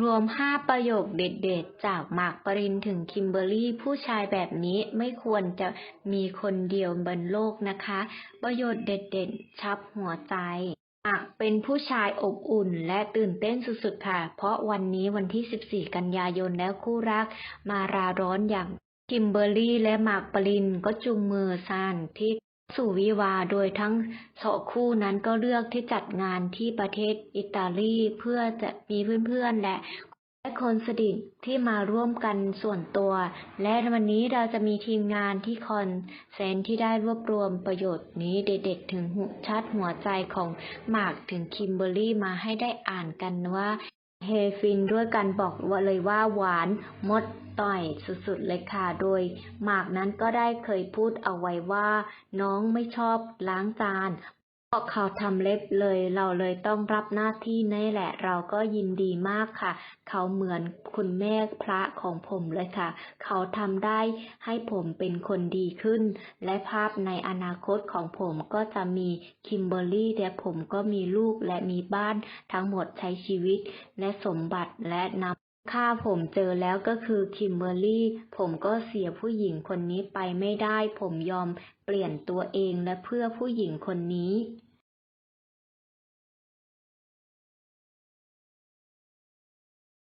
รวม 5 ประโยคเด็ดๆ จากมากปรินถึงคิมเบอรี่ ผู้ชายแบบนี้ไม่ควรจะมีคนเดียวบนโลกนะคะ ประโยชน์เด็ดๆ ชับหัวใจมากเป็นผู้ชายอบอุ่นและตื่นเต้นสุดๆค่ะ เพราะวันนี้วันที่ 14 กันยายนแล้วคู่รักมาราร้อนอย่างคิมเบอรี่และมากปรินก็จูงมือสานที่ สู่วิวาโดยทั้งสองคู่นั้นก็เลือกที่จัดงานที่ประเทศอิตาลีเพื่อจะมีเพื่อนๆและและคนสนิทที่มาร่วมกันส่วนตัว และวันนี้เราจะมีทีมงานที่คอนเซนที่ได้รวบรวมประโยชน์นี้เด็ดๆถึงหัวชัดหัวใจของหมากถึงคิมเบอรี่มาให้ได้อ่านกันว่า เฮฟินด้วยกันบอกว่าเลยว่าหวานมดต่อยสุดๆเลยค่ะ โดยหมากนั้นก็ได้เคยพูดเอาไว้ว่า น้องไม่ชอบล้างจาน เขาทำเล็บเลย เราเลยต้องรับหน้าที่นี่แหละ เราก็ยินดีมากค่ะ เขาเหมือนคุณแม่พระของผมเลยค่ะ เขาทำได้ให้ผมเป็นคนดีขึ้น และภาพในอนาคตของผมก็จะมีคิมเบอรรี่และผมก็มีลูกและมีบ้านทั้งหมดใช้ชีวิต และสมบัติและนำค่าผมเจอแล้วก็คือคิมเบอรรี่ ผมก็เสียผู้หญิงคนนี้ไปไม่ได้ ผมยอมเปลี่ยนตัวเองและเพื่อผู้หญิงคนนี้